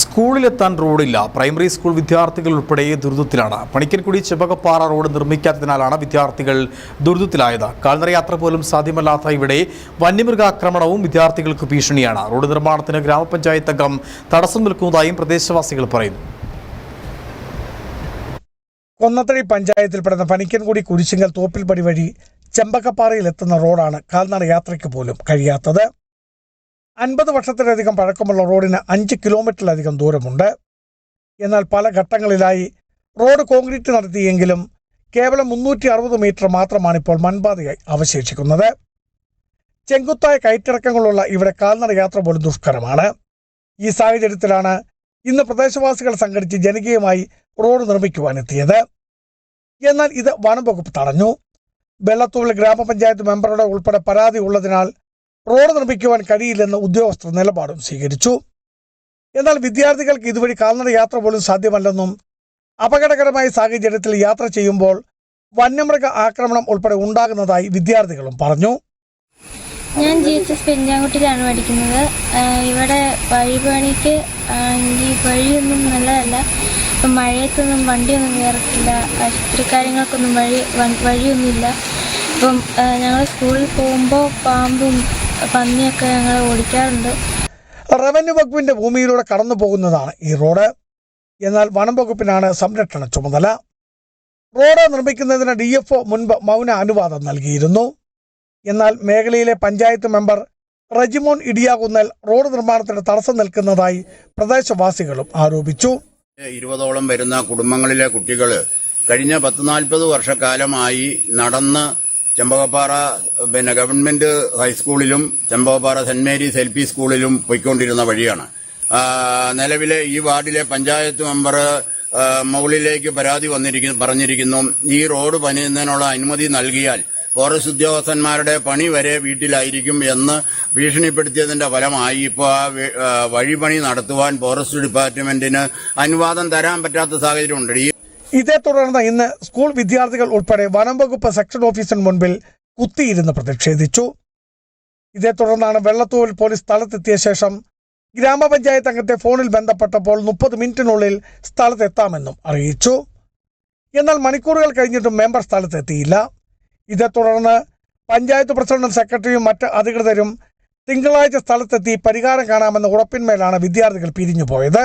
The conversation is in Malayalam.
സ്കൂളിലെത്താൻ റോഡില്ല. പ്രൈമറി സ്കൂൾ വിദ്യാർത്ഥികൾ ഉൾപ്പെടെ ദുരിതത്തിലാണ്. പണിക്കൻകുടി ചെമ്പകപ്പാറ റോഡ് നിർമ്മിക്കാത്തതിനാലാണ് വിദ്യാർത്ഥികൾ ദുരിതത്തിലായത്. കാൽനടയാത്ര പോലും സാധ്യമല്ലാത്ത ഇവിടെ വന്യമൃഗാക്രമണവും വിദ്യാർത്ഥികൾക്ക് ഭീഷണിയാണ്. റോഡ് നിർമ്മാണത്തിന് ഗ്രാമപഞ്ചായത്ത് അംഗം തടസ്സം നിൽക്കുന്നതായും പ്രദേശവാസികൾ പറയുന്നു. കൊന്നത്തടി പഞ്ചായത്തിൽപ്പെടുന്ന പണിക്കൻകുടി കുരിശിങ്കൽ തോപ്പിൽപടി വഴി ചെമ്പക്കപ്പാറയിൽ എത്തുന്ന റോഡാണ് കാൽനട യാത്രയ്ക്ക് പോലും കഴിയാത്തത്. അൻപത് വർഷത്തിലധികം പഴക്കമുള്ള റോഡിന് അഞ്ച് കിലോമീറ്ററിലധികം ദൂരമുണ്ട്. എന്നാൽ പല ഘട്ടങ്ങളിലായി റോഡ് കോൺക്രീറ്റ് നടത്തിയെങ്കിലും കേവലം മുന്നൂറ്റി അറുപത് മീറ്റർ മാത്രമാണ് ഇപ്പോൾ മൺപാതയായി അവശേഷിക്കുന്നത്. ചെങ്കുത്തായ കയറ്റിറക്കങ്ങളുള്ള ഇവിടെ കാൽനട യാത്ര പോലും ദുഷ്കരമാണ്. ഈ സാഹചര്യത്തിലാണ് ഇന്ന് പ്രദേശവാസികൾ സംഘടിച്ച് ജനകീയമായി റോഡ് നിർമ്മിക്കുവാനെത്തിയത്. എന്നാൽ ഇത് വനം വകുപ്പ് തടഞ്ഞു. വെള്ളത്തൂവിൽ ഗ്രാമപഞ്ചായത്ത് മെമ്പറുടെ ഉൾപ്പെടെ പരാതി ഉള്ളതിനാൽ റോഡ് നിർമ്മിക്കുവാൻ കഴിയില്ലെന്ന് ഉദ്യോഗസ്ഥർ നിലപാടും സ്വീകരിച്ചു. എന്നാൽ വിദ്യാർത്ഥികൾക്ക് ഇതുവഴി കാൽനട യാത്ര പോലും സാധ്യമല്ലെന്നും അപകടകരമായ സാഹചര്യത്തിൽ യാത്ര ചെയ്യുമ്പോൾ വന്യമൃഗ ആക്രമണം ഉൾപ്പെടെ ഉണ്ടാകുന്നതായി വിദ്യാർത്ഥികളും പറഞ്ഞു. ഞാൻ ജി എച്ച് എസ് പെരിഞ്ഞാങ്കുട്ടിയിലാണ് പഠിക്കുന്നത്. ഇവിടെ വഴിപണിക്ക് ആണെങ്കിൽ വഴിയൊന്നും നല്ലതല്ല. ഇപ്പം മഴയത്തൊന്നും വണ്ടിയൊന്നും കയറത്തില്ല. ആശുപത്രി കാര്യങ്ങൾക്കൊന്നും വഴി വഴിയൊന്നുമില്ല. ഇപ്പം ഞങ്ങൾ സ്കൂളിൽ പോകുമ്പോൾ പാമ്പും പന്നിയൊക്കെ ഞങ്ങൾ ഓടിക്കാറുണ്ട്. റവന്യൂ വകുപ്പിന്റെ ഭൂമിയിലൂടെ കടന്നു പോകുന്നതാണ് ഈ റോഡ്. എന്നാൽ വനം വകുപ്പിനാണ് സംരക്ഷണ ചുമതല. റോഡ് നിർമ്മിക്കുന്നതിന് ഡി എഫ് മുൻപ് മൗന അനുവാദം നൽകിയിരുന്നു. എന്നാൽ മേഖലയിലെ പഞ്ചായത്ത് മെമ്പർ റജിമോൻ ഇടിയാകുന്നൽ റോഡ് നിർമ്മാണത്തിന് തടസ്സം നിൽക്കുന്നതായി പ്രദേശവാസികളും ആരോപിച്ചു. ഇരുപതോളം വരുന്ന കുടുംബങ്ങളിലെ കുട്ടികൾ കഴിഞ്ഞ പത്ത് നാൽപ്പത് വർഷക്കാലമായി നടന്ന് ചെമ്പകപ്പാറ പിന്നെ government ഹൈസ്കൂളിലും Chembakappara saint Mary's L P സ്കൂളിലും പോയിക്കൊണ്ടിരുന്ന വഴിയാണ്. നിലവിലെ ഈ വാർഡിലെ പഞ്ചായത്ത് മെമ്പർ മുകളിലേക്ക് പരാതി വന്നിരിക്കുന്നു പറഞ്ഞിരിക്കുന്നു. ഈ റോഡ് പണിയുന്നതിനുള്ള അനുമതി നൽകിയാൽ ഫോറസ്റ്റ് ഉദ്യോഗസ്ഥന്മാരുടെ പണി വരെ വീട്ടിലായിരിക്കും എന്ന് ഭീഷണിപ്പെടുത്തിയതിന്റെ ഫലമായി ഇപ്പോൾ ആ വഴിപണി നടത്തുവാൻ ഫോറസ്റ്റ് ഡിപ്പാർട്ട്മെന്റിന് അനുവാദം തരാൻ പറ്റാത്ത സാഹചര്യമുണ്ട്. ഇതേ തുടർന്ന് ഇന്ന് സ്കൂൾ വിദ്യാർത്ഥികൾ ഉൾപ്പെടെ വനം വകുപ്പ് സെക്ഷൻ ഓഫീസിന് മുൻപിൽ കുത്തിയിരുന്ന് പ്രതിഷേധിച്ചു. ഇതേ തുടർന്നാണ് വെള്ളത്തൂവൽ പോലീസ് സ്ഥലത്തെത്തിയ ശേഷം ഗ്രാമപഞ്ചായത്ത് അംഗത്തെ ഫോണിൽ ബന്ധപ്പെട്ടപ്പോൾ മുപ്പത് മിനിറ്റിനുള്ളിൽ സ്ഥലത്തെത്താമെന്നും അറിയിച്ചു. എന്നാൽ മണിക്കൂറുകൾ കഴിഞ്ഞിട്ടും മെമ്പർ സ്ഥലത്തെത്തിയില്ല. ഇതേ തുടർന്ന് പഞ്ചായത്ത് പ്രസിഡന്റും സെക്രട്ടറിയും മറ്റ് അധികൃതരും തിങ്കളാഴ്ച സ്ഥലത്തെത്തി പരിഹാരം കാണാമെന്ന ഉറപ്പിന്മേലാണ് വിദ്യാർത്ഥികൾ പിരിഞ്ഞുപോയത്.